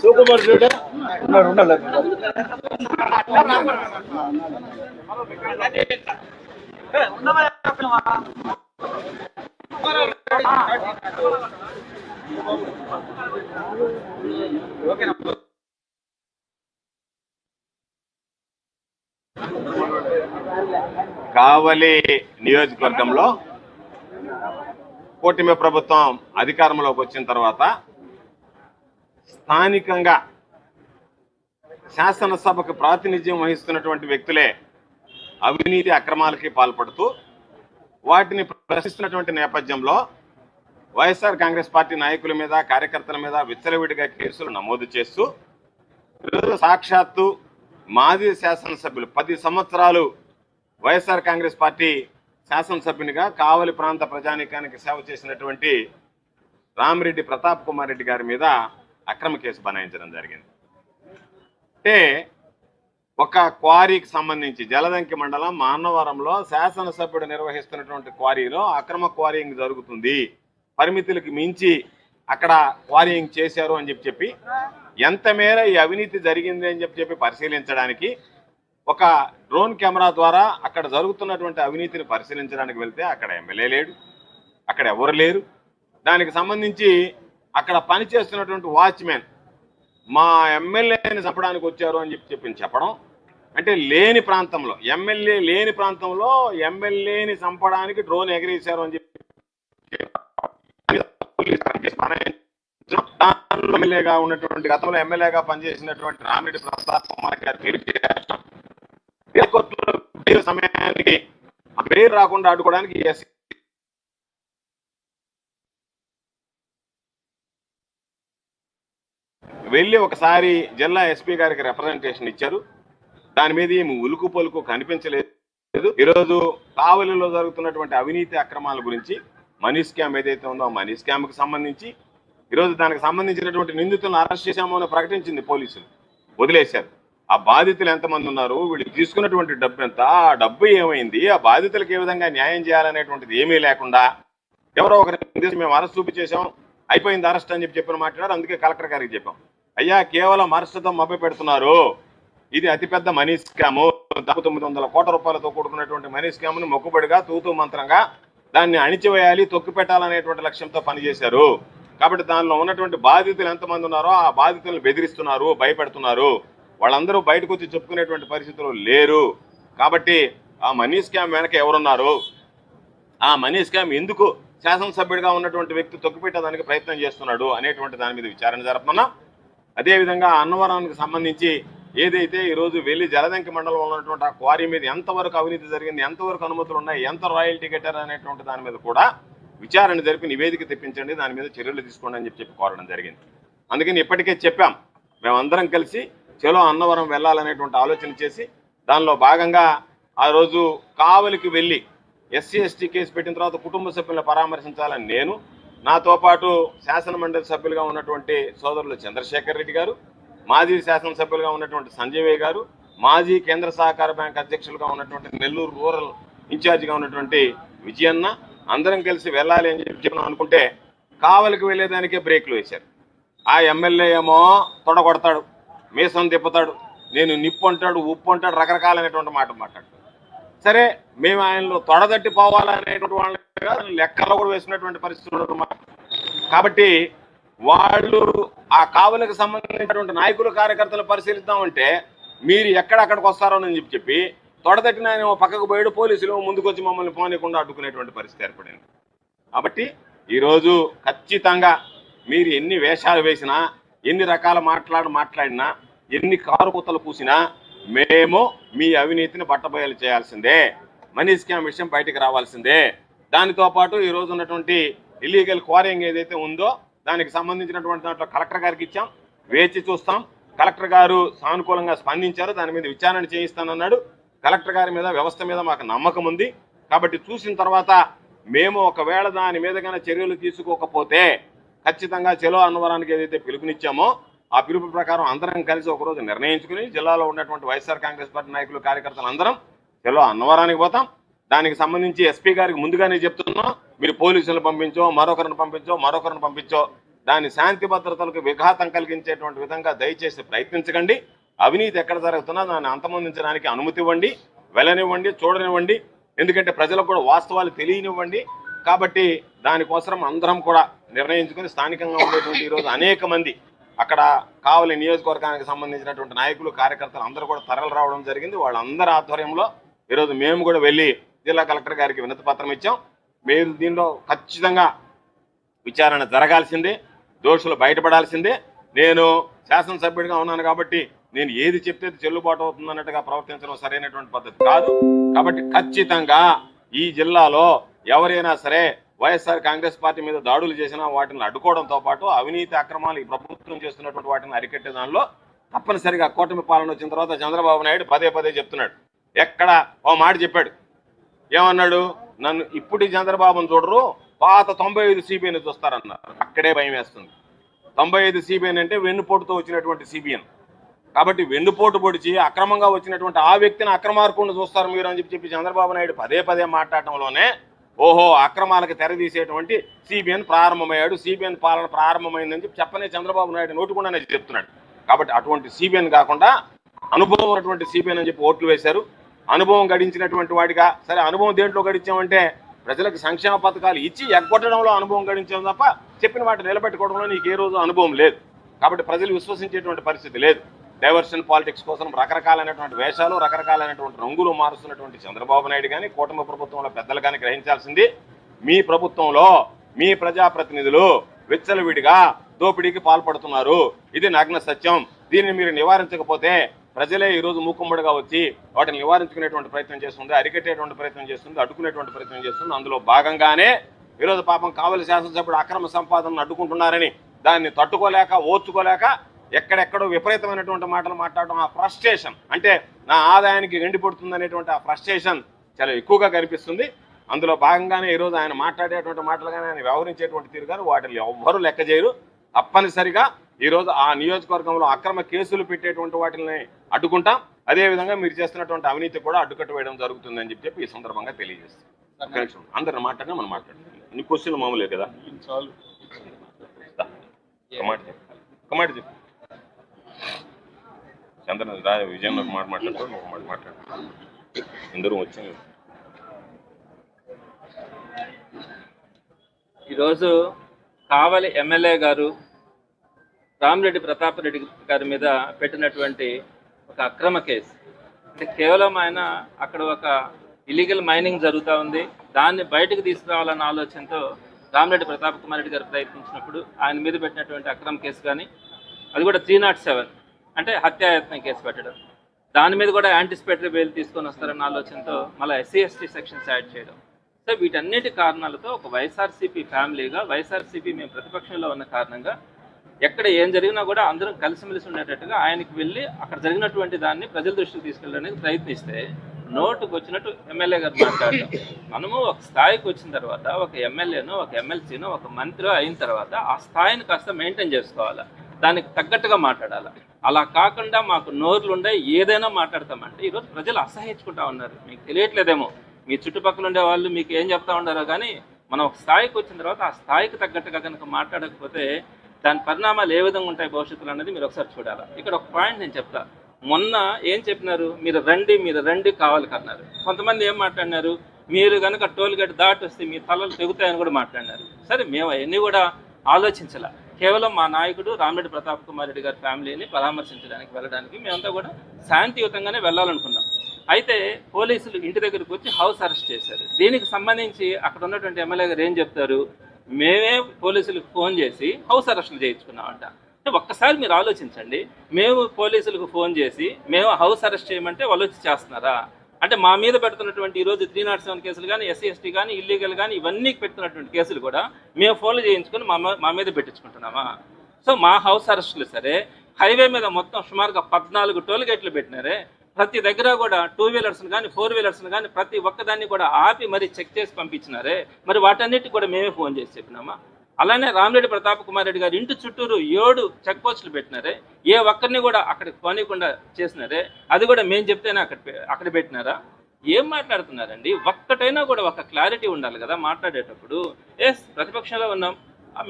సుకుమార్ చూడ ఉన్నాడు ఉండాలి కావలి నియోజకవర్గంలో కూటమి ప్రభుత్వం అధికారంలోకి వచ్చిన తర్వాత స్థానికంగా శాసనసభకు ప్రాతినిధ్యం వహిస్తున్నటువంటి వ్యక్తులే అవినీతి అక్రమాలకి పాల్పడుతూ వాటిని ప్రశ్నిస్తున్నటువంటి నేపథ్యంలో వైఎస్ఆర్ కాంగ్రెస్ పార్టీ నాయకుల మీద కార్యకర్తల మీద విచ్చలవిడిగా కేసులు నమోదు చేస్తూ సాక్షాత్తు మాజీ శాసనసభ్యులు పది సంవత్సరాలు వైఎస్ఆర్ కాంగ్రెస్ పార్టీ శాసనసభ్యునిగా కావలి ప్రాంత ప్రజానీకానికి సేవ చేసినటువంటి రామిరెడ్డి ప్రతాప్ కుమార్ రెడ్డి గారి మీద అక్రమ కేసు బనాయించడం జరిగింది. అంటే ఒక క్వారీకి సంబంధించి జలదంకి మండలం మాన్నవరంలో శాసనసభ్యుడు నిర్వహిస్తున్నటువంటి క్వారీలో అక్రమ క్వారీయింగ్ జరుగుతుంది. పరిమితులకు మించి అక్కడ క్వారీయింగ్ చేశారు అని చెప్పి చెప్పి ఎంత మేర ఈ అవినీతి జరిగింది అని చెప్పి చెప్పి పరిశీలించడానికి ఒక డ్రోన్ కెమెరా ద్వారా అక్కడ జరుగుతున్నటువంటి అవినీతిని పరిశీలించడానికి వెళ్తే అక్కడ ఎమ్మెల్యే లేడు అక్కడ ఎవరు లేరు. దానికి సంబంధించి అక్కడ పనిచేస్తున్నటువంటి వాచ్మెన్ మా ఎమ్మెల్యేని చంపడానికి వచ్చారు అని చెప్పి చెప్పి చెప్పడం అంటే లేని ప్రాంతంలో ఎమ్మెల్యే లేని ప్రాంతంలో ఎమ్మెల్యేని చంపడానికి డ్రోన్ ఎగరేశారు అని చెప్పి ఎమ్మెల్యేగా ఉన్నటువంటి గతంలో ఎమ్మెల్యేగా పనిచేసినటువంటి రామిరెడ్డి ప్రతాప్ కుమార్ గారి బెయిల్ సమయానికి ఆ బెయిల్ రాకుండా ఆడుకోవడానికి వెళ్ళి ఒకసారి జిల్లా ఎస్పీ గారికి రిప్రజెంటేషన్ ఇచ్చారు. దాని మీద ఏమి ఉలుకు పలుకు కనిపించలేదు. ఈరోజు కావలిలో జరుగుతున్నటువంటి అవినీతి అక్రమాల గురించి మనీ స్కామ్ ఏదైతే ఉందో ఆ మనీ స్కామ్కి సంబంధించి ఈరోజు దానికి సంబంధించినటువంటి నిందితులను అరెస్ట్ చేశాము అని ప్రకటించింది పోలీసులు. వదిలేశారు. ఆ బాధితులు ఎంతమంది ఉన్నారు? వీళ్ళు తీసుకున్నటువంటి డబ్బు ఎంత? ఆ డబ్బు ఏమైంది? ఆ బాధితులకు ఏ విధంగా న్యాయం చేయాలనేటువంటిది ఏమీ లేకుండా ఎవరో ఒకరి మేము అరెస్ట్ చూపించేశాం. అయిపోయింది అరెస్ట్ అని చెప్పి చెప్పిన మాట్లాడారు. అందుకే కలెక్టర్ గారికి చెప్పాం. అయ్యా కేవలం అరెస్ట్తో మభ్య పెడుతున్నారు. ఇది అతిపెద్ద మనీ స్కాము. తొమ్మిది వందల కోట్ల రూపాయలతో కూడుకున్నటువంటి మనీ స్కామ్ను మొక్కుబడిగా తూతూ మంత్రంగా దాన్ని అణిచివేయాలి తొక్కు పెట్టాలనేటువంటి లక్ష్యంతో పనిచేశారు. కాబట్టి దానిలో ఉన్నటువంటి బాధితులు ఎంతమంది ఉన్నారో ఆ బాధితులను బెదిరిస్తున్నారు భయపెడుతున్నారు. వాళ్ళందరూ బయటకు వచ్చి చెప్పుకునేటువంటి పరిస్థితులు లేరు. కాబట్టి ఆ మనీ స్కామ్ వెనక ఎవరున్నారు? ఆ మనీ స్కామ్ ఎందుకు శాసనసభ్యుడిగా ఉన్నటువంటి వ్యక్తి తొక్కిపెట్టడానికి ప్రయత్నం చేస్తున్నాడు అనేటువంటి దాని మీద విచారణ జరుపుతున్నాం. అదేవిధంగా అన్నవరానికి సంబంధించి ఏదైతే ఈరోజు వెళ్ళి జలదంకి మండలంలో ఉన్నటువంటి ఆ క్వారీ మీద ఎంతవరకు అవినీతి జరిగింది ఎంతవరకు అనుమతులు ఉన్నాయి ఎంత రాయల్టీ కట్టారు అనేటువంటి దాని మీద కూడా విచారణ జరిపి నివేదిక తెప్పించండి దాని మీద చర్యలు తీసుకోండి అని చెప్పి కోరడం జరిగింది. అందుకని ఇప్పటికే చెప్పాం మేమందరం కలిసి చలో అన్నవరం వెళ్ళాలనేటువంటి ఆలోచన చేసి దానిలో భాగంగా ఆ రోజు కావలికి వెళ్ళి ఎస్సీ ఎస్టీ కేసు పెట్టిన తర్వాత కుటుంబ సభ్యులను పరామర్శించాలని నేను నాతో పాటు శాసన మండలి సభ్యులుగా ఉన్నటువంటి సోదరులు చంద్రశేఖర్ రెడ్డి గారు మాజీ శాసనసభ్యులుగా ఉన్నటువంటి సంజయ్ గారు మాజీ కేంద్ర సహకార బ్యాంక్ అధ్యక్షులుగా ఉన్నటువంటి నెల్లూరు రూరల్ ఇన్ఛార్జిగా ఉన్నటువంటి విజయన్న అందరం కలిసి వెళ్ళాలి అని చెప్పి చెప్పినాం అనుకుంటే కావలికి వెళ్ళేదానికే బ్రేక్లు వేశారు. ఆ ఎమ్మెల్యే ఏమో తొడగొడతాడు మీసం తిప్పుతాడు నేను నిప్పు అంటాడు ఉప్పు అంటాడు రకరకాలైనటువంటి మాట మాట్లాడతాడు సరే మేము ఆయనలో తొడదట్టి పోవాలనేటువంటి వాళ్ళని లెక్కలు లెక్కల్లో కూడా వేసినటువంటి పరిస్థితులు కాబట్టి వాళ్ళు ఆ కావలికి సంబంధించినటువంటి నాయకులు కార్యకర్తలు పరిశీలిద్దామంటే మీరు ఎక్కడక్కడికి వస్తారో అని చెప్పి చెప్పి తొడదట్టిన ఆయన పక్కకు పోయాడు పోలీసులు ముందుకొచ్చి మమ్మల్ని పోనీయకుండా అడ్డుకునేటువంటి పరిస్థితి ఏర్పడింది. కాబట్టి ఈరోజు ఖచ్చితంగా మీరు ఎన్ని వేషాలు వేసినా ఎన్ని రకాల మాట్లాడు మాట్లాడినా ఎన్ని కారు కూతలు పూసినా మేము మీ అవినీతిని బట్టబయలు చేయాల్సిందే. మనీ స్కామ్ విషయం బయటికి రావాల్సిందే. దానితో పాటు ఈ రోజు ఉన్నటువంటి ఇల్లీగల్ క్వారింగ్ ఏదైతే ఉందో దానికి సంబంధించినటువంటి దాంట్లో కలెక్టర్ గారికి ఇచ్చాం. వేచి చూస్తాం. కలెక్టర్ గారు సానుకూలంగా స్పందించారు. దాని మీద విచారణ చేయిస్తానన్నాడు. కలెక్టర్ గారి మీద వ్యవస్థ మీద మాకు నమ్మకం ఉంది. కాబట్టి చూసిన తర్వాత మేము ఒకవేళ దాని మీద కన్నా చర్యలు తీసుకోకపోతే ఖచ్చితంగా చెలో అన్నవరానికి ఏదైతే పిలుపునిచ్చామో ఆ పిలుపు ప్రకారం అందరం కలిసి ఒకరోజు నిర్ణయించుకుని జిల్లాలో ఉన్నటువంటి వైఎస్ఆర్ కాంగ్రెస్ పార్టీ నాయకులు కార్యకర్తలు అందరం చెలో అన్నవరానికి పోతాం. దానికి సంబంధించి ఎస్పీ గారికి ముందుగానే చెప్తున్నాం. మీరు పోలీసులు పంపించో మరొకరిని పంపించో మరొకరిని పంపించో. దాని శాంతి భద్రతలకు విఘాతం కలిగించేటువంటి విధంగా దయచేసి ప్రయత్నించకండి. అవినీతి ఎక్కడ జరుగుతున్నా దాన్ని అంతమొందించడానికి అనుమతి ఇవ్వండి వెళ్ళనివ్వండి చూడనివ్వండి. ఎందుకంటే ప్రజలకు కూడా వాస్తవాలు తెలియనివ్వండి. కాబట్టి దానికోసం అందరం కూడా నిర్ణయించుకుని స్థానికంగా ఉండేటువంటి ఈరోజు అనేక మంది అక్కడ కావలి నియోజకవర్గానికి సంబంధించినటువంటి నాయకులు కార్యకర్తలు అందరూ కూడా తరలి రావడం జరిగింది. వాళ్ళందరి ఆధ్వర్యంలో ఈరోజు మేము కూడా వెళ్ళి జిల్లా కలెక్టర్ గారికి వినతి పత్రం ఇచ్చాం. మీరు దీనిలో ఖచ్చితంగా విచారణ జరగాల్సిందే దోషులు బయటపడాల్సిందే. నేను శాసనసభ్యుడిగా ఉన్నాను కాబట్టి నేను ఏది చెప్తే చెల్లుబాటు అవుతుంది అన్నట్టుగా ప్రవర్తించడం సరైనటువంటి పద్ధతి కాదు. కాబట్టి ఖచ్చితంగా ఈ జిల్లాలో ఎవరైనా సరే వైఎస్ఆర్ కాంగ్రెస్ పార్టీ మీద దాడులు చేసినా వాటిని అడ్డుకోవడంతో పాటు అవినీతి అక్రమాలు ఈ ప్రభుత్వం చేస్తున్నటువంటి వాటిని అరికట్టే దానిలో తప్పనిసరిగా కూటమి పాలన వచ్చిన తర్వాత చంద్రబాబు నాయుడు పదే పదే చెప్తున్నాడు. ఎక్కడ ఓ మాట చెప్పాడు. ఏమన్నాడు? నన్ను ఇప్పుడు చంద్రబాబును చూడరు పాత తొంభై ఐదు సిబిఐని చూస్తారన్నారు. అక్కడే భయం వేస్తుంది. తొంభై ఐదు సిబిఐన్ అంటే వెన్నుపోటుతో వచ్చినటువంటి సిబిఎన్ కాబట్టి వెన్నుపోటు పొడిచి అక్రమంగా వచ్చినటువంటి ఆ వ్యక్తిని అక్రమార్కుండా చూస్తారు మీరు అని చెప్పి చెప్పి చంద్రబాబు నాయుడు పదే పదే మాట్లాడటంలోనే ఓహో అక్రమాలకు తెరదీసేటువంటి సిబిఎన్ ప్రారంభమయ్యాడు సిబిఎన్ పాలన ప్రారంభమైందని చెప్పి చెప్పనే చంద్రబాబు నాయుడు నోటుకుండానే చెప్తున్నాడు. కాబట్టి అటువంటి సిబిఎన్ కాకుండా అనుభవం ఉన్నటువంటి సిబిఎన్ అని చెప్పి ఓట్లు వేశారు. అనుభవం గడించినటువంటి వాడిగా సరే అనుభవం దేంట్లో గడించామంటే ప్రజలకు సంక్షేమ పథకాలు ఇచ్చి ఎగ్గొట్టడంలో అనుభవం గడించాం తప్ప చెప్పిన వాటి నిలబెట్టుకోవడంలో నీకు ఏ రోజు అనుభవం లేదు. కాబట్టి ప్రజలు విశ్వసించేటువంటి పరిస్థితి లేదు. డైవర్షన్ పాలిటిక్స్ కోసం రకరకాలైనటువంటి వేషాలు రకరకాలైనటువంటి రంగులు మారుస్తున్నటువంటి చంద్రబాబు నాయుడు కానీ కూటమి ప్రభుత్వంలో పెద్దలు కానీ గ్రహించాల్సింది మీ ప్రభుత్వంలో మీ ప్రజాప్రతినిధులు విచ్చలవిడిగా దోపిడీకి పాల్పడుతున్నారు. ఇది నగ్న సత్యం. దీన్ని మీరు నివారించకపోతే ప్రజలే ఈరోజు మూకుమ్మడిగా వచ్చి వాటిని నివారించుకునేటువంటి ప్రయత్నం చేస్తుంది అరికట్టేటువంటి ప్రయత్నం చేస్తుంది అడ్డుకునేటువంటి ప్రయత్నం చేస్తుంది. అందులో భాగంగానే ఈరోజు పాపం కావలి శాసనసభ్యుడు అక్రమ సంపాదనను అడ్డుకుంటున్నారని దాన్ని తట్టుకోలేక ఓర్చుకోలేక ఎక్కడెక్కడో విపరీతమైనటువంటి మాటలు మాట్లాడడం ఆ ఫ్రస్ట్రేషన్. అంటే నా ఆదాయానికి గండి పడుతుంది అనేటువంటి ఆ ఫ్రస్ట్రేషన్ చాలా ఎక్కువగా కనిపిస్తుంది. అందులో భాగంగానే ఈరోజు ఆయన మాట్లాడేటువంటి మాటలు కానీ ఆయన వ్యవహరించేటువంటి తీరు కానీ వాటిని ఎవ్వరూ లెక్క చేయరు. తప్పనిసరిగా ఈరోజు ఆ నియోజకవర్గంలో అక్రమ కేసులు పెట్టేటువంటి వాటిని అడ్డుకుంటాం. అదేవిధంగా మీరు చేస్తున్నటువంటి అవినీతి కూడా అడ్డుకట్ట వేయడం జరుగుతుందని చెప్పి చెప్పి ఈ సందర్భంగా తెలియజేస్తాం. అందరిని మాట్లాడినా మనం మాట్లాడతాం నీ క్వశ్చన్ మామూలే కదా? ఒక మాట చెప్పు ఒక మాట చెప్పు చంద్ర రా విజయం ఒక మాట మాట్లాడుకో ఒక మాట మాట్లాడు అందరూ ఈరోజు కావలి ఎమ్మెల్యే గారు రామిరెడ్డి ప్రతాప్ రెడ్డి గారి మీద పెట్టినటువంటి ఒక అక్రమ కేసు. అంటే కేవలం ఆయన అక్కడ ఒక ఇలీగల్ మైనింగ్ జరుగుతూ ఉంది. దాన్ని బయటకు తీసుకురావాలన్న ఆలోచనతో రామిరెడ్డి ప్రతాప్ కుమార్ రెడ్డి గారు ప్రయత్నించినప్పుడు ఆయన మీద పెట్టినటువంటి అక్రమ కేసు కానీ అది కూడా త్రీ నాట్ సెవెన్. అంటే హత్యాయత్నం కేసు పెట్టడం. దాని మీద కూడా యాంటిసిపేటరీ బెయిల్ తీసుకొని వస్తారన్న ఆలోచనతో మళ్ళీ ఎస్సీ ఎస్టీ సెక్షన్స్ యాడ్ చేయడం. సో వీటన్నిటి కారణాలతో ఒక వైఎస్ఆర్సీపీ ఫ్యామిలీగా వైఎస్ఆర్సీపీ మేము ప్రతిపక్షంలో ఉన్న కారణంగా ఎక్కడ ఏం జరిగినా కూడా అందరం కలిసిమెలిసి ఉండేటట్టుగా ఆయనకి వెళ్ళి అక్కడ జరిగినటువంటి దాన్ని ప్రజల దృష్టికి తీసుకెళ్ళడానికి ప్రయత్నిస్తే నోటుకు వచ్చినట్టు ఎమ్మెల్యే గారు మాట్లాడడం. మనము ఒక స్థాయికి వచ్చిన తర్వాత ఒక ఎమ్మెల్యేనో ఒక ఎమ్మెల్సీనో ఒక మంత్రి అయిన తర్వాత ఆ స్థాయిని కాస్త మెయింటైన్ చేసుకోవాలి? దానికి తగ్గట్టుగా మాట్లాడాలి? అలా కాకుండా మాకు నోర్లు ఉండే ఏదైనా మాట్లాడతామంటే ఈరోజు ప్రజలు అసహించుకుంటా ఉన్నారు. మీకు తెలియట్లేదేమో. మీ చుట్టుపక్కల ఉండే వాళ్ళు మీకు ఏం చెప్తా ఉండారో కానీ మనం ఒక స్థాయికి వచ్చిన తర్వాత ఆ స్థాయికి తగ్గట్టుగా కనుక మాట్లాడకపోతే దాని పరిణామాలు ఏ విధంగా ఉంటాయి భవిష్యత్తులో అనేది మీరు ఒకసారి చూడాలి? ఇక్కడ ఒక పాయింట్ నేను చెప్తా. మొన్న ఏం చెప్పినారు? మీరు రండి మీరు రండి కావాలి కన్నారు కొంతమంది ఏం మాట్లాడినారు? మీరు కనుక టోల్ గేట్ దాటి వస్తే మీ తలలు తెగుతాయని కూడా మాట్లాడినారు. సరే మేము అవన్నీ కూడా ఆలోచించాల. కేవలం మా నాయకుడు రామిరెడ్డి ప్రతాప్ కుమార్ రెడ్డి గారి ఫ్యామిలీని పరామర్శించడానికి వెళ్ళడానికి మేమంతా కూడా శాంతియుతంగానే వెళ్ళాలనుకున్నాం. అయితే పోలీసులు ఇంటి దగ్గరకు వచ్చి హౌస్ అరెస్ట్ చేశారు. దీనికి సంబంధించి అక్కడ ఉన్నటువంటి ఎమ్మెల్యే గారు ఏం చెప్తారు? మేమే పోలీసులకు ఫోన్ చేసి హౌస్ అరెస్టులు చేయించుకున్నామంట. అంటే ఒక్కసారి మీరు ఆలోచించండి. మేము పోలీసులకు ఫోన్ చేసి మేము హౌస్ అరెస్ట్ చేయమంటే వాళ్ళు వచ్చి చేస్తున్నారా? అంటే మా మీద పెడుతున్నటువంటి ఈ రోజు త్రీ నాట్ సెవెన్ కేసులు కానీ ఎస్సీ ఎస్టీ కానీ ఇల్లీగల్ కానీ ఇవన్నీ పెడుతున్నటువంటి కేసులు కూడా మేము ఫోన్లు చేయించుకొని మా మా మీద పెట్టించుకుంటున్నామా? సో మా హౌస్ అరెస్టులు సరే హైవే మీద మొత్తం సుమారుగా పద్నాలుగు టోల్ గేట్లు పెట్టినారే ప్రతి దగ్గర కూడా టూ వీలర్స్ని కానీ ఫోర్ వీలర్స్ని కానీ ప్రతి ఒక్కదాన్ని కూడా ఆపి మరి చెక్ చేసి పంపించినారే మరి వాటన్నిటికి కూడా మేమే ఫోన్ చేసి చెప్పినామా? అలానే రామిరెడ్డి ప్రతాప్ కుమార్ రెడ్డి గారు ఇంటి చుట్టూరు ఏడు చెక్ పోస్టులు పెట్టినారే. ఏ ఒక్కరిని కూడా అక్కడికి పోనీయకుండా చేసినారే. అది కూడా మేము చెప్తేనే అక్కడ అక్కడ పెట్టినారా? ఏం మాట్లాడుతున్నారండి? ఒక్కటైనా కూడా ఒక క్లారిటీ ఉండాలి కదా మాట్లాడేటప్పుడు. ఎస్ ప్రతిపక్షంలో ఉన్నాం.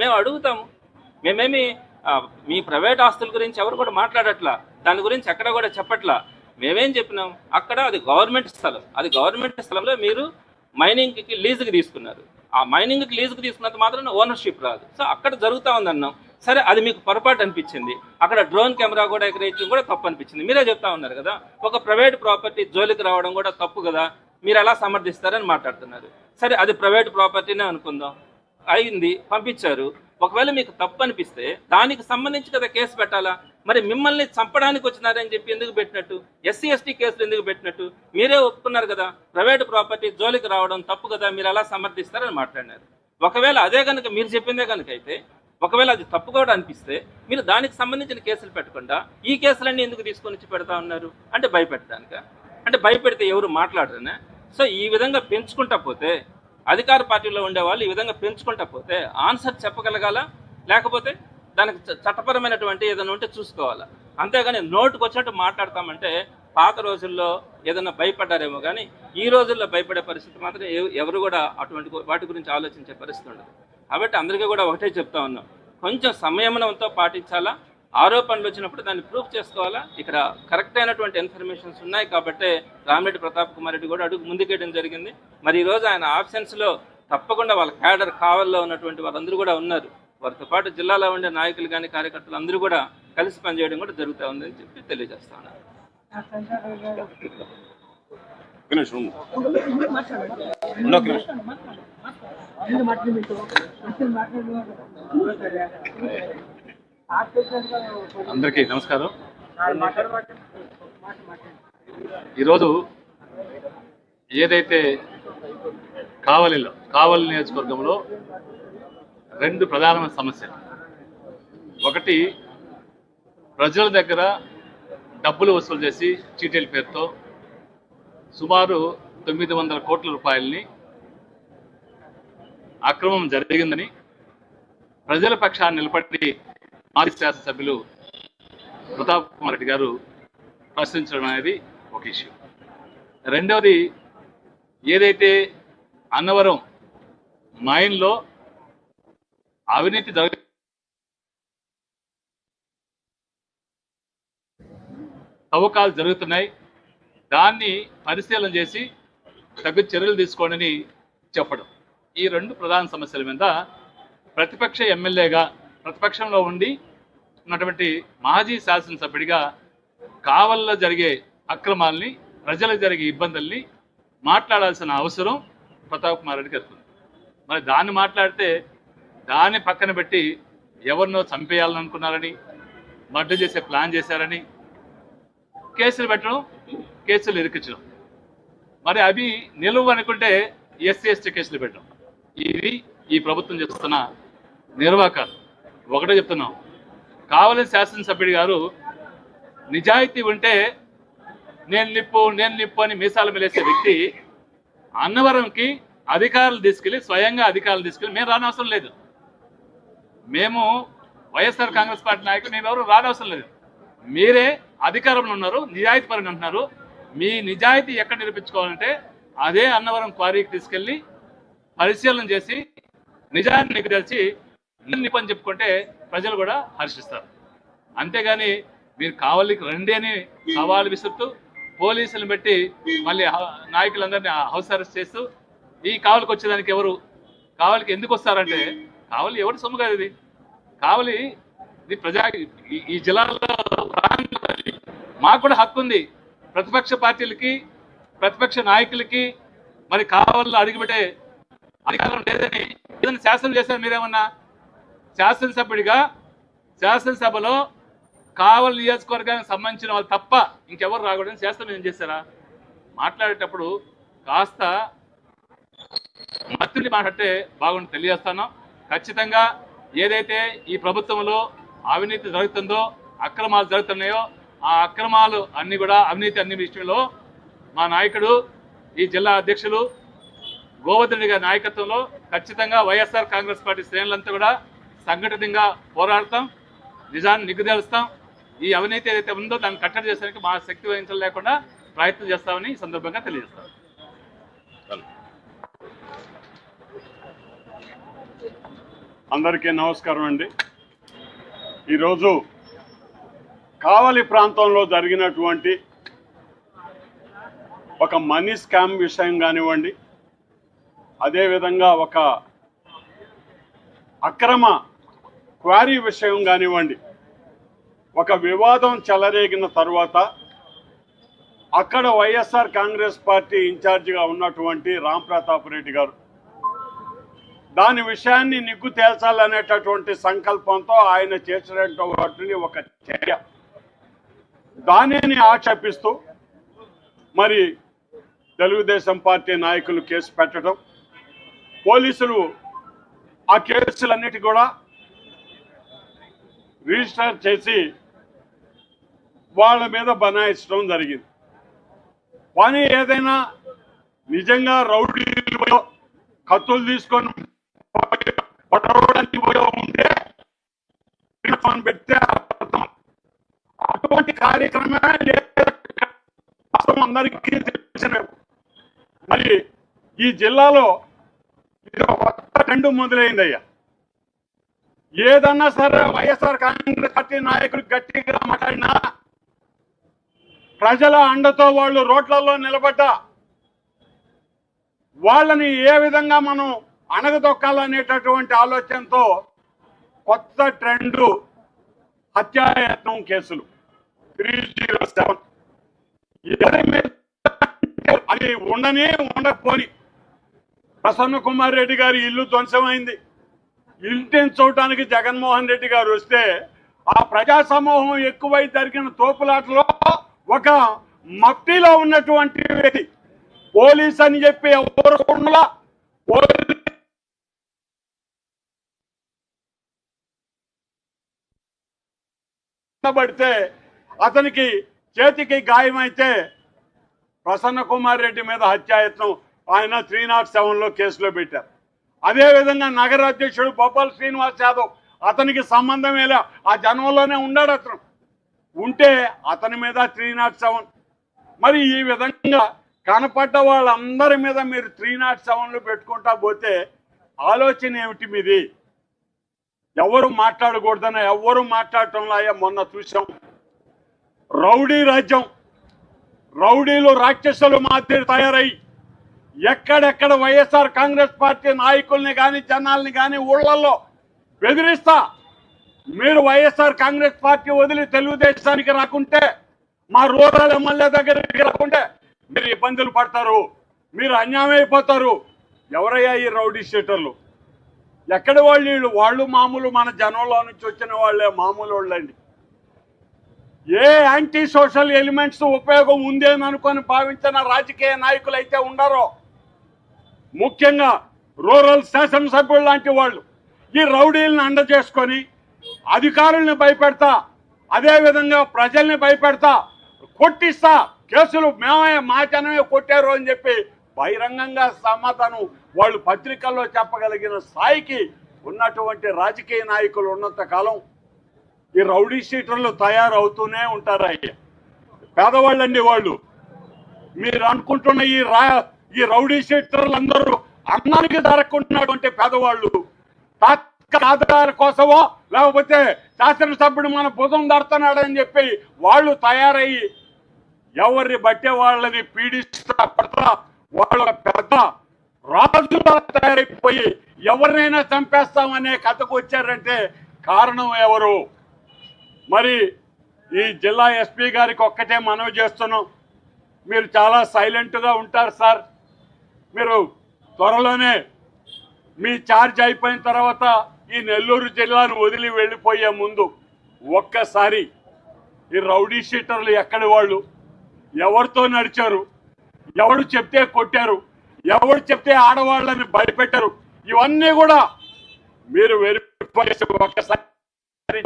మేము అడుగుతాము. మేమేమి మీ ప్రైవేట్ ఆస్తుల గురించి ఎవరు కూడా మాట్లాడట్లా. దాని గురించి ఎక్కడ కూడా చెప్పట్లా. మేమేం చెప్పినాం? అక్కడ అది గవర్నమెంట్ స్థలం. అది గవర్నమెంట్ స్థలంలో మీరు మైనింగ్కి లీజుకి తీసుకున్నారు. ఆ మైనింగ్కి లీజుకి తీసుకున్నంత మాత్రం ఓనర్షిప్ రాదు. సో అక్కడ జరుగుతూ ఉందన్నాం. సరే అది మీకు పొరపాటు అనిపించింది. అక్కడ డ్రోన్ కెమెరా కూడా ఎగరేయడం కూడా తప్పు అనిపించింది. మీరే చెప్తా ఉన్నారు కదా ఒక ప్రైవేట్ ప్రాపర్టీ జోలికి రావడం కూడా తప్పు కదా మీరు ఎలా సమర్థిస్తారని మాట్లాడుతున్నారు. సరే అది ప్రైవేట్ ప్రాపర్టీనే అనుకుందాం. అయింది పంపించారు. ఒకవేళ మీకు తప్పు అనిపిస్తే దానికి సంబంధించి కదా కేసు పెట్టాలా? మరి మిమ్మల్ని చంపడానికి వచ్చినారని చెప్పి ఎందుకు పెట్టినట్టు? ఎస్సీ ఎస్టీ కేసులు ఎందుకు పెట్టినట్టు? మీరే ఒప్పుకున్నారు కదా ప్రైవేట్ ప్రాపర్టీ జోలికి రావడం తప్పు కదా మీరు ఎలా సమర్థిస్తారని మాట్లాడినారు. ఒకవేళ అదే కనుక మీరు చెప్పిందే కనుక అయితే ఒకవేళ అది తప్పు కూడా అనిపిస్తే మీరు దానికి సంబంధించిన కేసులు పెట్టకుండా ఈ కేసులన్నీ ఎందుకు తీసుకొని వచ్చి పెడతా ఉన్నారు? అంటే భయపెట్టడానిక? అంటే భయపెడితే ఎవరు మాట్లాడరనే? సో ఈ విధంగా పెంచుకుంటా పోతే అధికార పార్టీలో ఉండే వాళ్ళు ఈ విధంగా పెంచుకుంటా పోతే ఆన్సర్ చెప్పగలగాల? లేకపోతే దానికి చ- చట్టపరమైనటువంటి ఏదైనా ఉంటే చూసుకోవాలా? అంతేగాని నోటుకు వచ్చినట్టు మాట్లాడతామంటే పాత రోజుల్లో ఏదైనా భయపడ్డారేమో కానీ ఈ రోజుల్లో భయపడే పరిస్థితి మాత్రం ఎవరు కూడా అటువంటి వాటి గురించి ఆలోచించే పరిస్థితి ఉండదు. కాబట్టి అందరికీ కూడా ఒకటే చెప్తా ఉన్నాం. కొంచెం సంయమనంతో పాటించాలా? ఆరోపణలు వచ్చినప్పుడు దాన్ని ప్రూఫ్ చేసుకోవాలా? ఇక్కడ కరెక్ట్ అయినటువంటి ఇన్ఫర్మేషన్స్ ఉన్నాయి కాబట్టి రామిరెడ్డి ప్రతాప్ కుమార్ రెడ్డి కూడా అడుగు ముందుకేయడం జరిగింది. మరి ఈ రోజు ఆయన ఆబ్సెన్స్లో తప్పకుండా వాళ్ళ క్యాడర్ కావల్లో ఉన్నటువంటి వాళ్ళందరూ కూడా ఉన్నారు. వారితో పాటు జిల్లాలో ఉండే నాయకులు కానీ కార్యకర్తలు అందరూ కూడా కలిసి పనిచేయడం కూడా జరుగుతూ ఉందని చెప్పి తెలియజేస్తా ఉన్నారు ఒక్క అందరికీ నమస్కారం. ఈరోజు ఏదైతే కావలిలో కావలి నియోజకవర్గంలో రెండు ప్రధానమైన సమస్యలు. ఒకటి ప్రజల దగ్గర డబ్బులు వసూలు చేసి చీటీల పేరుతో సుమారు తొమ్మిది వందల కోట్ల రూపాయలని అక్రమం జరిగిందని ప్రజల పక్షాన్ని నిలబడి మాజీ శాసనసభ్యులు ప్రతాప్ కుమార్ రెడ్డి గారు ప్రశ్నించడం అనేది ఒక ఇష్యూ. రెండవది ఏదైతే అన్నవరం మైన్లో అవినీతి జరగ తవ్వకాలు జరుగుతున్నాయి. దాన్ని పరిశీలన చేసి తగు చర్యలు తీసుకోండి చెప్పడం. ఈ రెండు ప్రధాన సమస్యల మీద ప్రతిపక్ష ఎమ్మెల్యేగా ప్రతిపక్షంలో ఉండి ఉన్నటువంటి మాజీ శాసనసభ్యుడిగా కావల్లో జరిగే అక్రమాల్ని ప్రజలకు జరిగే ఇబ్బందుల్ని మాట్లాడాల్సిన అవసరం ప్రతాప్ కుమార్ రెడ్డికి వస్తుంది మరి దాన్ని మాట్లాడితే దాన్ని పక్కన పెట్టి ఎవరినో చంపేయాలని అనుకున్నారని మర్డర్ చేసే ప్లాన్ చేశారని కేసులు పెట్టడం కేసులు ఇరికించడం. మరి అవి నిలువు అనుకుంటే ఎస్సీ ఎస్టీ కేసులు పెట్టడం. ఇది ఈ ప్రభుత్వం చేస్తున్న నిర్వాకాలు ఒకటే చెప్తున్నాం. కావలి శాసనసభ్యుడి గారు నిజాయితీ ఉంటే నేను నిప్పు నేను నిప్పు అని మీసాలు మెలేసే వ్యక్తి అన్నవరంకి అధికారులు తీసుకెళ్ళి స్వయంగా అధికారులు తీసుకెళ్ళి మేము రానవసరం లేదు. మేము వైఎస్ఆర్ కాంగ్రెస్ పార్టీ నాయకులు మేమెవరు ఎవరు రానవసరం లేదు. మీరే అధికారంలో ఉన్నారు నిజాయితీ పరంగా అంటున్నారు మీ నిజాయితీ ఎక్కడ నిరూపించుకోవాలంటే అదే అన్నవరం క్వారీకి తీసుకెళ్ళి పరిశీలన చేసి నిజాన్ని నీకు తెలిసి నిప్పు అని చెప్పుకుంటే ప్రజలు కూడా హర్షిస్తారు. అంతేగాని మీరు కావలికి రండి అని సవాలు విసురుతూ పోలీసులను పెట్టి మళ్ళీ నాయకులందరినీ హౌస్ అరెస్ట్ చేస్తూ ఈ కావలికి వచ్చేదానికి ఎవరు? కావలికి ఎందుకు వస్తారంటే కావలి ఎవరి సొమ్ము కాదు ఇది. కావలి ఇది ప్రజా ఈ- జిల్లాలో మాకు కూడా హక్కు ఉంది. ప్రతిపక్ష పార్టీలకి ప్రతిపక్ష నాయకులకి మరి కావాలని అడిగిపెట్టే అధికారం లేదని ఏదైనా శాసనం చేశారు మీరేమన్నా? శాసనసభ్యుడిగా శాసనసభలో కావలి నియోజకవర్గానికి సంబంధించిన వాళ్ళు తప్ప ఇంకెవరు రాకూడదని శాస్త్రం ఏం చేశారా? మాట్లాడేటప్పుడు కాస్త మత్తుని మాట్లాడితే బాగుంది తెలియజేస్తాను. ఖచ్చితంగా ఏదైతే ఈ ప్రభుత్వంలో అవినీతి జరుగుతుందో అక్రమాలు జరుగుతున్నాయో ఆ అక్రమాలు అన్ని కూడా అవినీతి అన్ని విషయంలో మా నాయకుడు ఈ జిల్లా అధ్యక్షులు గోవర్ధన్ గారి నాయకత్వంలో ఖచ్చితంగా వైఎస్ఆర్ కాంగ్రెస్ పార్టీ శ్రేణులంతా కూడా సంఘటితంగా పోరాడతాం నిజాన్ని నిగ్గుదేలుస్తాం. ఈ అవినీతి ఏదైతే ఉందో దాన్ని కట్టడి చేసేందుకు మా శక్తి వహించడం లేకుండా ప్రయత్నం చేస్తామని ఈ సందర్భంగా తెలియజేస్తాం. అందరికీ నమస్కారం అండి. ఈరోజు కావలి ప్రాంతంలో జరిగినటువంటి ఒక మనీ స్కామ్ విషయం కానివ్వండి అదేవిధంగా ఒక అక్రమ క్వారీ విషయం కానివ్వండి. ఒక వివాదం చెలరేగిన తర్వాత అక్కడ వైఎస్ఆర్ కాంగ్రెస్ పార్టీ ఇన్ఛార్జిగా ఉన్నటువంటి రామ్ ప్రతాప్ రెడ్డి గారు. దాని విషయాన్ని నిగ్గు తేల్చాలనేటటువంటి సంకల్పంతో ఆయన చేసినటువంటి ఒక చర్య. దానిని ఆక్షేపిస్తూ మరి తెలుగుదేశం పార్టీ నాయకులు కేసు పెట్టడం. పోలీసులు ఆ కేసులన్నిటి కూడా రిజిస్టర్ చేసి వాళ్ళ మీద బనాయించడం జరిగింది. కానీ ఏదైనా నిజంగా రౌడీలు కత్తులు తీసుకొని పడవడానికి పోయో ఉంటే పెడితే అటువంటి కార్యక్రమమే లేదు. అందరికీ తెలిసిన మరి ఈ జిల్లాలో ఇది ఒక కొత్త ట్రెండ్ మొదలైందయ్యా. ఏదన్నా సరే వైఎస్ఆర్ కాంగ్రెస్ పార్టీ నాయకులు గట్టిగా మాట్లాడినా ప్రజల అండతో వాళ్ళు రోడ్లలో నిలబడ్డా వాళ్ళని ఏ విధంగా మనం అణగదొక్కాలనేటటువంటి ఆలోచనతో కొత్త ట్రెండ్ హత్యాయత్నం కేసులు. Three zero seven. అది ఉండనే ఉండకపోని ప్రసన్న కుమార్ రెడ్డి గారి ఇల్లు ధ్వంసమైంది. ఇంటెన్స్ చూడటానికి జగన్మోహన్ రెడ్డి గారు వస్తే ఆ ప్రజా సమూహం ఎక్కువై జరిగిన తోపులాటలో ఒక మట్టిలో ఉన్నటువంటి వ్యక్తి. పోలీస్ అని చెప్పి ఎవరు పడితే అతనికి చేతికి గాయమైతే ప్రసన్న కుమార్ రెడ్డి మీద హత్యాయత్నం. ఆయన త్రీ నాట్ సెవెన్లో కేసులో పెట్టారు. అదేవిధంగా నగర అధ్యక్షుడు బొప్పల్ శ్రీనివాస్ యాదవ్ అతనికి సంబంధం ఎలా ఆ జన్మలోనే ఉన్నాడు అతను. ఉంటే అతని మీద త్రీ నాట్ సెవెన్ మరి ఈ విధంగా కనపడ్డ వాళ్ళందరి మీద మీరు త్రీ నాట్ సెవెన్లు పెట్టుకుంటా పోతే ఆలోచన ఏమిటి మీది? ఎవరు మాట్లాడకూడదని ఎవరు మాట్లాడటంలో అయ్యా మొన్న చూసాం రౌడీ రాజ్యం. రౌడీలు రాక్షసులు మాదిరి తయారయ్యి ఎక్కడెక్కడ వైఎస్ఆర్ కాంగ్రెస్ పార్టీ నాయకుల్ని కానీ జనాల్ని కానీ ఊళ్ళల్లో బెదిరిస్తా. మీరు వైఎస్ఆర్ కాంగ్రెస్ పార్టీ వదిలి తెలుగుదేశానికి రాకుంటే మా రూరల్ ఎమ్మెల్యే దగ్గరికి రాకుంటే మీరు ఇబ్బందులు పడతారు మీరు అన్యాయం అయిపోతారు ఎవరయ్యా ఈ రౌడీ షీటర్లు? ఎక్కడ వాళ్ళు వీళ్ళు? వాళ్ళు మామూలు మన జనంలో నుంచి వచ్చిన వాళ్ళే మామూలు వాళ్ళండి. ఏ యాంటీ సోషల్ ఎలిమెంట్స్ ఉపయోగం ఉందేమనుకొని భావించిన రాజకీయ నాయకులు అయితే ఉండారో ముఖ్యంగా రూరల్ శాసనసభ్యులు లాంటి వాళ్ళు ఈ రౌడీలను అండ చేసుకొని అధికారుల్ని భయపెడతా అదేవిధంగా ప్రజల్ని భయపెడతా కొట్టిస్తా కేసులు మేమే మా జనమే కొట్టారు అని చెప్పి బహిరంగంగా సమాధానం వాళ్ళు పత్రికల్లో చెప్పగలిగిన స్థాయికి ఉన్నటువంటి రాజకీయ నాయకులు ఉన్నంత కాలం ఈ రౌడీ షీటర్లు తయారవుతూనే ఉంటారు అయ్యా పేదవాళ్ళండి వాళ్ళు. మీరు అనుకుంటున్న ఈ రా ఈ రౌడీ షీటర్లు అందరూ అన్నానికి అంటే పేదవాళ్ళు. తాత్కాలిక ఆధారాల కోసమో లేకపోతే శాసనసభ్యుడు మన భుజం దడుతున్నాడని చెప్పి వాళ్ళు తయారయ్యి ఎవరిని బట్టే వాళ్ళని పీడిస్తా పడతా వాళ్ళ పెద్ద రాజులా తయారైపోయి ఎవరినైనా చంపేస్తామనే కథకు వచ్చారంటే కారణం ఎవరు? మరి ఈ జిల్లా ఎస్పీ గారికి ఒక్కటే మనవి చేస్తున్నాం. మీరు చాలా సైలెంట్గా ఉంటారు సార్. మీరు త్వరలోనే మీ ఛార్జ్ అయిపోయిన తర్వాత ఈ నెల్లూరు జిల్లాను వదిలి వెళ్ళిపోయే ముందు ఒక్కసారి ఈ రౌడీ షీటర్లు ఎక్కడి వాళ్ళు? ఎవరితో నడిచారు? ఎవడు చెప్తే కొట్టారు? ఎవడు చెప్తే ఆడవాళ్ళని భయపెట్టారు? ఇవన్నీ కూడా మీరు వెరిఫై ఒక్కసారి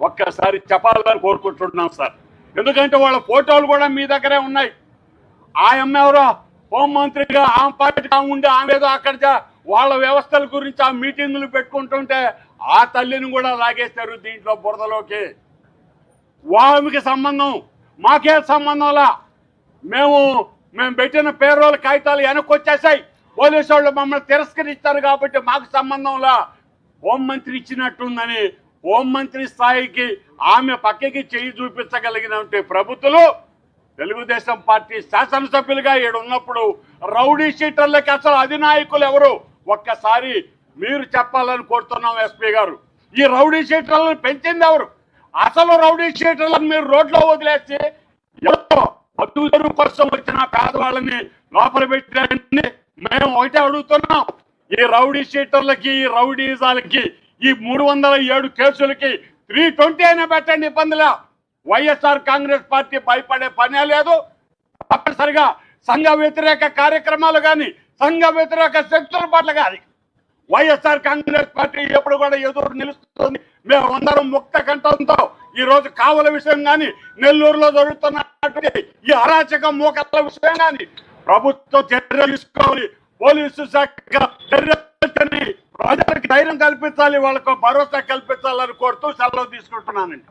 ఒక్కసారి చెప్పాలని కోరుకుంటున్నాం సార్. ఎందుకంటే వాళ్ళ ఫోటోలు కూడా మీ దగ్గరే ఉన్నాయి. ఆ అమ్మ ఎవరో? హోంమంత్రిగా ఆమె పార్టీగా ఉండి ఆమె ఏదో అక్కడ వాళ్ళ వ్యవస్థల గురించి ఆ మీటింగులు పెట్టుకుంటుంటే ఆ తల్లిని కూడా లాగేస్తారు దీంట్లో బురదలోకి. వామికి సంబంధం మాకే సంబంధంలా మేము మేము పెట్టిన పేరోల కాగితాలు వెనక్కి వచ్చేసాయి పోలీసు వాళ్ళు మమ్మల్ని తిరస్కరిస్తారు కాబట్టి మాకు సంబంధంలా హోంమంత్రి ఇచ్చినట్టుందని హోంమంత్రి స్థాయికి ఆమె పక్కకి చేయి చూపించగలిగినటువంటి ప్రభుత్వాలు తెలుగుదేశం పార్టీ శాసనసభ్యులుగా ఈడ ఉన్నప్పుడు రౌడీ షీటర్లకి అసలు అధినాయకులు ఎవరు? ఒక్కసారి మీరు చెప్పాలని కోరుతున్నాం ఎస్పీ గారు. ఈ రౌడీ షీటర్లను పెంచింది ఎవరు? అసలు రౌడీ షీటర్లను మీరు రోడ్లో వదిలేసి ఎవరో బతుకుదెరువు కోసం వచ్చిన పేదవాళ్ళని లోపల పెట్టారని మేము ఒకటే అడుగుతున్నాం. ఈ రౌడీ షీటర్లకి ఈ రౌడీజాలకి ఈ మూడు వందల ఏడు కేసులకి త్రీ ట్వంటీ అయినా పెట్టండి ఇబ్బందిలా. వైఎస్ఆర్ కాంగ్రెస్ పార్టీ భయపడే పనే లేదు. తప్పనిసరిగా సంఘ వ్యతిరేక కార్యక్రమాలు కానీ సంఘ వ్యతిరేక శక్తుల పట్ల కానీ వైఎస్ఆర్ కాంగ్రెస్ పార్టీ ఎప్పుడు కూడా ఎదురు నిలుస్తుంది. మేము అందరం ముక్త కంఠంతో ఈ రోజు కావల విషయం కానీ నెల్లూరులో జరుగుతున్నటువంటి ఈ అరాచక మూకల విషయం కానీ ప్రభుత్వం చర్యలు తీసుకోవాలి. పోలీసు శాఖ ప్రజలకు ధైర్యం కల్పించాలి వాళ్ళకు భరోసా కల్పించాలని కోరుతూ సెలవు తీసుకుంటున్నానండి.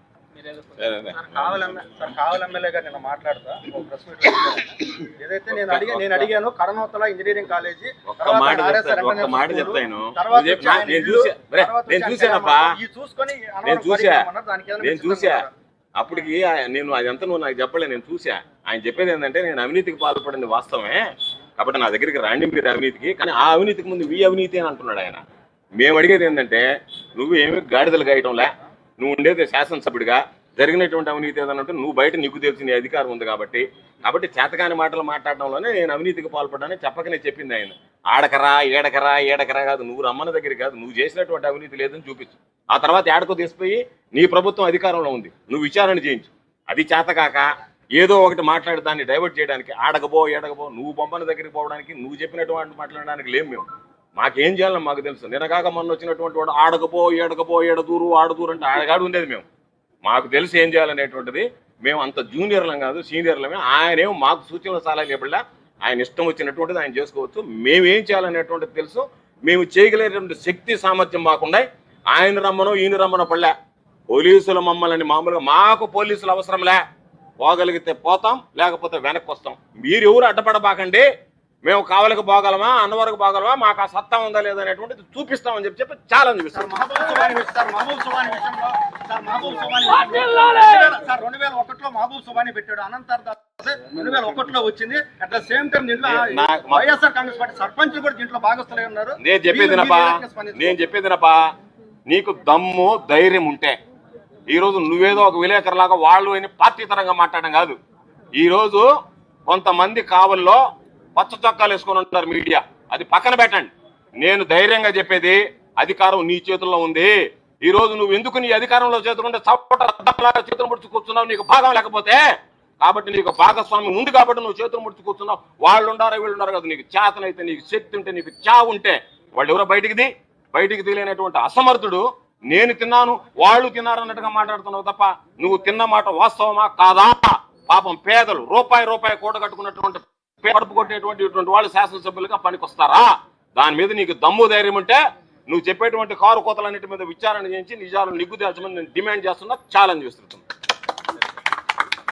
కావాలి ఎమ్మెల్యే గారు నిన్న మాట్లాడతా. Press meet. ఏదైతే నేను అడిగా నేను అడిగాను ఇంజనీరింగ్ కాలేజీ మాట చెప్తాను, నేను నేను చూసానప్పా. చూసుకొని నేను చూసా. నేను చూసా? అప్పటికి నేను అదంతా నువ్వు నాకు చెప్పలే నేను చూసా. ఆయన చెప్పేది ఏంటంటే నేను అవినీతికి పాల్పడింది వాస్తవమే. కాబట్టి నా దగ్గరికి రండి మీరు అవినీతికి. కానీ ఆ అవినీతికి ముందు మీ అవినీతి అని అంటున్నాడు ఆయన. మేము అడిగేది ఏంటంటే నువ్వు ఏమి గాడిదలు గాయటంలే. నువ్వు ఉండేది శాసనసభ్యుడిగా జరిగినటువంటి అవినీతి ఏదైనా ఉంటే నువ్వు బయట నీకు తెలిసిన అధికారం ఉంది కాబట్టి కాబట్టి చేతకాని మాటలు మాట్లాడడంలోనే నేను అవినీతికి పాల్పడ్డానని చెప్పకనే చెప్పింది ఆయన. ఆడకరా ఏడకరా ఏడకరా కాదు నువ్వు రమ్మన్న దగ్గర కాదు నువ్వు చేసినటువంటి అవినీతి లేదని చూపించు. ఆ తర్వాత ఏడకో తీసిపోయి నీ ప్రభుత్వం అధికారంలో ఉంది నువ్వు విచారణ చేయించు. అది చేతకాక ఏదో ఒకటి మాట్లాడి దాన్ని డైవర్ట్ చేయడానికి ఆడకపో ఏడకపో నువ్వు బొమ్మల దగ్గరికి పోవడానికి నువ్వు చెప్పినటువంటి మాట్లాడడానికి లేం మేము. మాకేం చేయాలని మాకు తెలుసు. నినగాక మొన్న వచ్చినటువంటి వాడు ఆడకపో ఏడకపో ఏడదూరు ఆడదూరు అంటే ఆడగాడు ఉండేది మేము. మాకు తెలిసి ఏం చేయాలనేటువంటిది. మేము అంత జూనియర్లం కాదు సీనియర్లమే. ఆయనేమో మాకు సూచనలు సలహాలు ఇవ్వడా ఆయన ఇష్టం వచ్చినటువంటిది ఆయన చేసుకోవచ్చు. మేము ఏం చేయాలనేటువంటిది తెలుసు. మేము చేయగలిగేటువంటి శక్తి సామర్థ్యం మాకున్నాయి ఆయన రమ్మనో ఈయన రమ్మనో పడలే. పోలీసులు మమ్మల్ని మామూలుగా మాకు పోలీసులు అవసరంలే పోగలిగితే పోతాం లేకపోతే వెనక్కి వస్తాం. మీరు ఎవరు అడ్డపడబాకండి? మేము కావలికి పోగలమా అన్నవరకు పోగలమా మాకు ఆ సత్తా ఉందా లేదా అనేటువంటిది చూపిస్తామని చెప్పి చెప్పి ఛాలెంజ్ సార్ ఇస్తాం మహబూబ్ సుబాని విషయం- సార్ మహబూబ్ సుబాని విషయంలో సార్ మహబూబ్ సుబాని విషయంలో- సార్ రెండు వేల ఒకటిలో మహబూబ్ సుబాని పెట్టాడు. అనంతర్ రెండు వేల ఒకటిలో వచ్చింది. అట్ ద సేమ్ టైం దీంట్లో వైఎస్ఆర్ కాంగ్రెస్ పార్టీ సర్పంచులు కూడా దీంట్లో భాగస్తులై ఉన్నారు. నేను చెప్పేదినప్పా నేను చెప్పేదినప్పా నీకు దమ్ము ధైర్యం ఉంటే ఈరోజు నువ్వేదో ఒక విలేకరులాగా వాళ్ళు అని పార్టీ తరంగా మాట్లాడడం కాదు. ఈరోజు కొంతమంది కావల్లో పచ్చ చొక్కాలు వేసుకొని ఉంటారు మీడియా. అది పక్కన పెట్టండి. నేను ధైర్యంగా చెప్పేది అధికారం నీ చేతుల్లో ఉంది. ఈ రోజు నువ్వు ఎందుకు నీ అధికారంలో చేతులుంటే చప్పట అద్దంలాగా చేతులు ముడుచు కూర్చున్నావు? నీకు భాగం లేకపోతే? కాబట్టి నీకు భాగస్వామ్యం ఉంది కాబట్టి నువ్వు చేతులు ముడుచు కూర్చున్నావు. వాళ్ళు ఉండారా వీళ్ళు ఉన్నారు కదా. నీకు చేతనైతే నీకు శక్తి ఉంటే నీకు చావు ఉంటే వాళ్ళు ఎవరో బయటికి ది బయటికి తెలియనటువంటి అసమర్థుడు నేను తిన్నాను వాళ్ళు తిన్నారన్నట్టుగా మాట్లాడుతున్నావు తప్ప నువ్వు తిన్న మాట వాస్తవమా? కాదా? పాపం పేదలు రూపాయి రూపాయి కూడగట్టుకున్నటువంటి కడుపు కొట్టేటువంటి వాళ్ళు శాసనసభ్యులుగా పనికొస్తారా? దాని మీద నీకు దమ్ము ధైర్యం ఉంటే నువ్వు చెప్పేటువంటి కారు కోతలన్నిటి మీద విచారణ చేయించి నిజాలను నిగ్గుదేల్చమని నేను డిమాండ్ చేస్తున్నా ఛాలెంజ్ చేస్తున్నాను